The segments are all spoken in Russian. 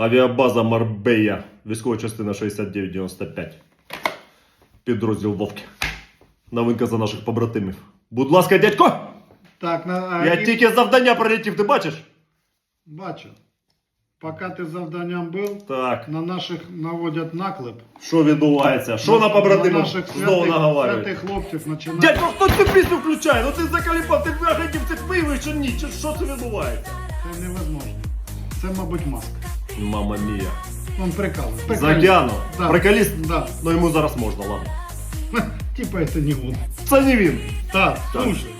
Авіабаза Марбея, військова частина 6995. Підрозділ Вовки. Новинка за наших побратимів. Будь ласка, дядько! Так, на, Я і- тільки завдання прилетів, ти бачиш? бачу. Поки ти завданням був, Так. на наших наводять наклеп. Що відбувається? Що на побратимів наших знову святих, наговарюють? святих хлопців починають. Дядько, хто цю пісню включає? Ну ти закаліпав, ти виглядів цих пивів чи ні? Чи що це відбувається? Це невозможно. Це, мабуть, маска. Мама мія. Он прикал. З океану. Да. Приколіст? Да. Ну йому зараз можна, ладно. Типа это не он. Це не він. Так, Так. слушай.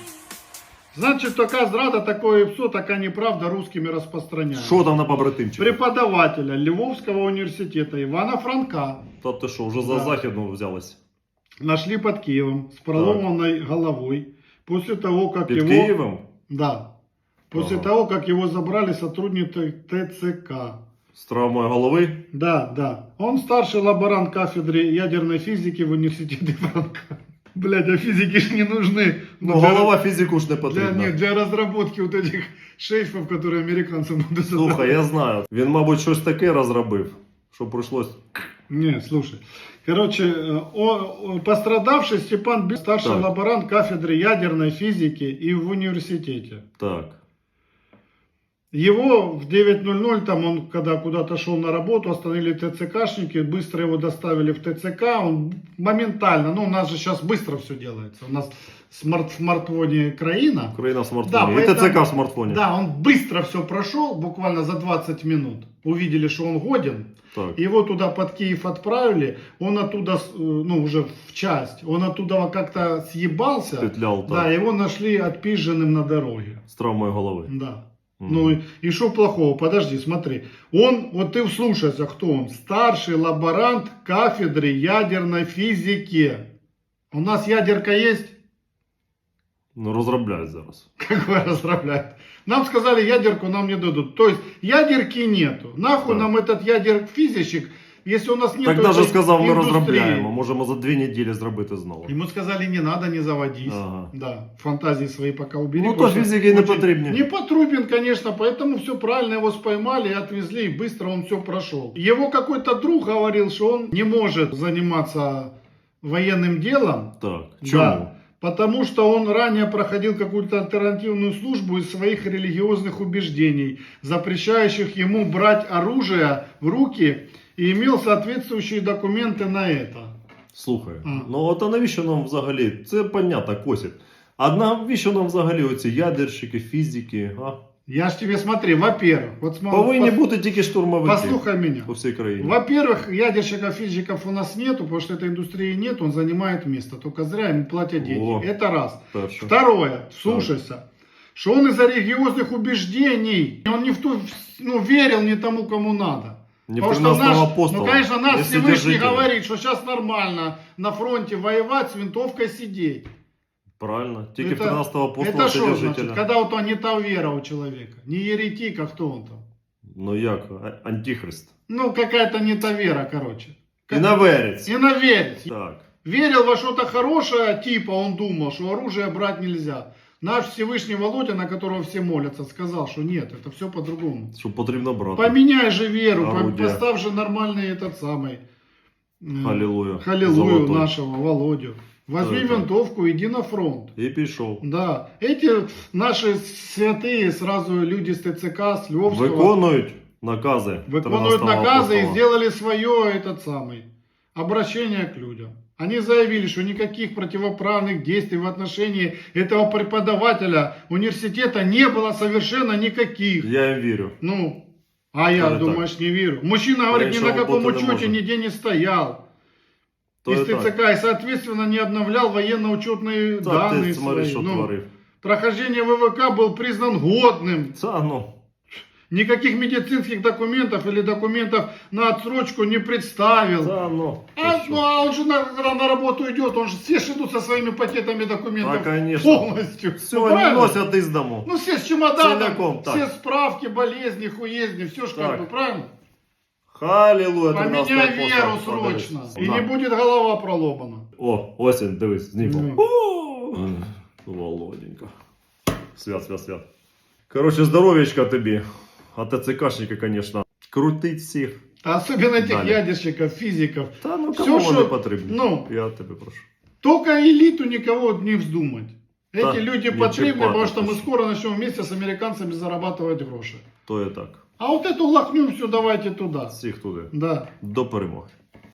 Значит, такая зрада, такое все, такая неправда русскими распространяют. Що там на побратимчику? Преподавателя Львовского университета Ивана Франка Тобто що, вже за Да. західну взялись? нашли под Киевом с проломанной головой после того, как Під его... Києвом? Да. После Ага. того, как его забрали сотрудники ТЦК. З травмою голови? Да, да. Он старший лаборант кафедры ядерной физики в университете Франка. Блядь, а физики ж не нужны. Ну, для- голова фізику ж не Для, потрібна. нет, для разработки вот этих шейфов, которые американцам будут Слухай, я знаю. Він, мабуть, щось таке розробив, що прийшлось. Не, слушай. Короче, э, о- о- пострадавший Степан Б- старший Так. лаборант кафедры ядерной физики и в университете. Так. Его в 9.00, там он когда куда-то шел на работу, остановили ТЦКшники, быстро его доставили в ТЦК, он моментально, ну у нас же сейчас быстро все делается, у нас смарт, в смартфоне краина, Україна в смартфоні. Да, І поэтому- ТЦК в смартфоні. да, он быстро все прошел, буквально за 20 минут, увидели, что он годен, Так. его туда под Киев отправили, он оттуда, с- э, ну уже в часть, он оттуда как-то съебался, Петлял да, так. его нашли отпизженным на дороге, З травмою голови. да. Ну и, что плохого? Подожди, смотри. Он, вот ты вслушайся, кто он? Старший лаборант кафедры ядерной физики. У нас ядерка есть? Ну, розробляють зараз. Какой разрабляет? Нам сказали, ядерку нам не дадут. То есть ядерки нету. Нахуй Так. нам этот ядер физичек, если у нас нет Так даже сказав, ми розробляємо. Можемо за дві неділі зробити знову. Ему сказали, не надо, не заводись. Ага. Да, фантазии свои пока убери. Ну, то Потому что физики не очень- потребны. Не потребен, конечно, поэтому все правильно, его споймали и отвезли, и быстро он все прошел. Его какой-то друг говорил, что он не может заниматься военным делом, Так. Да. Чому? потому что он ранее проходил какую-то альтернативную службу из своих религиозных убеждений, запрещающих ему брать оружие в руки и имел соответствующие документы на это. Слухай, А. ну от а навіщо нам взагалі? Це понятно, косить. А навіщо нам взагалі оці ядерщики, фізики? А? Я ж тебе смотри, во-первых, вот смотри, Повинні пос- бути тільки штурмовики послухай меня. по всій країні. Во-первых, ядерщиков, физиков у нас нету, потому что этой индустрии нет, он занимает место. Только зря ему платят деньги. О. Это раз. Перше. Второе, слушайся, что он из-за религиозных убеждений, он не в ту, ну, верил не тому, кому надо. Не Потому что 13 наш, апостола. ну, конечно, не Всевышний говорит, что сейчас нормально на фронте воевать с винтовкой сидеть. Правильно. Тільки Это- 13 апостола Это что значит? Когда вот он не та вера у человека. Не еретик, а кто он там? Ну як? А- Антихрист. Ну, какая-то не та вера, короче. Іноверець. Иноверец. Так. Верил во что-то хорошее, типа он думал, что оружие брать нельзя. Наш Всевышний Володя, на которого все молятся, сказал, что нет, это все по-другому. Що потрібно брати. Поменяй же веру, по- Орудие. поставь же нормальный этот самый... м, Халилуя. Халилую Золотой. нашего Володю. Возьми Это- винтовку, иди на фронт. І пішов. Да, эти наши святые сразу люди с ТЦК, с Львовского, Виконують накази. выполняют 13-го наказы и апостола. сделали свое этот самый обращение к людям. Они заявили, что никаких противоправных действий в отношении этого преподавателя университета не было совершенно никаких. Я їм вірю. Ну, а я, Это думаешь, не верю. Мужчина говорит, ни Раньше на он каком будто не учете может. нигде не стоял. То из і так. ТЦК, и, соответственно, не обновлял военно-учетные Та данные ти смотри, свои. що Ну, творив. прохождение ВВК был признан годным. Це, ну, Никаких медицинских документов или документов на отсрочку не представил. це, ну. ти А, що? ну, а он же на, когда на работу идет, он же все ж идут со своими пакетами документов А, конечно. полностью. Все, Ну, не правильно? носять із дому. Ну, все с чемоданом, Целиком, так. все справки, болезни, хуезни, все ж как Так. бы, правильно? Халілуя, 13 Поменяй апостол. веру Подивись. срочно, и На. не будет голова проломана. О, осінь, дивись, знімав. Ну. О, Володенька. Свят, свят, свят. Коротше, здоров'ячка тобі. А ТЦКшники, звісно. Крутить всіх. А особенно этих Далее. ядерщиков, физиков. Та ну Всё, кому вони що- потрібні? ну. Я тебе прошу. Только элиту никого не вздумать. Эти Да, люди не потребны, чіпати потому что мы точно. скоро начнем вместе с американцами зарабатывать гроши. То є так. А вот эту лохню все давайте туда. Всіх туди. Да. До перемоги.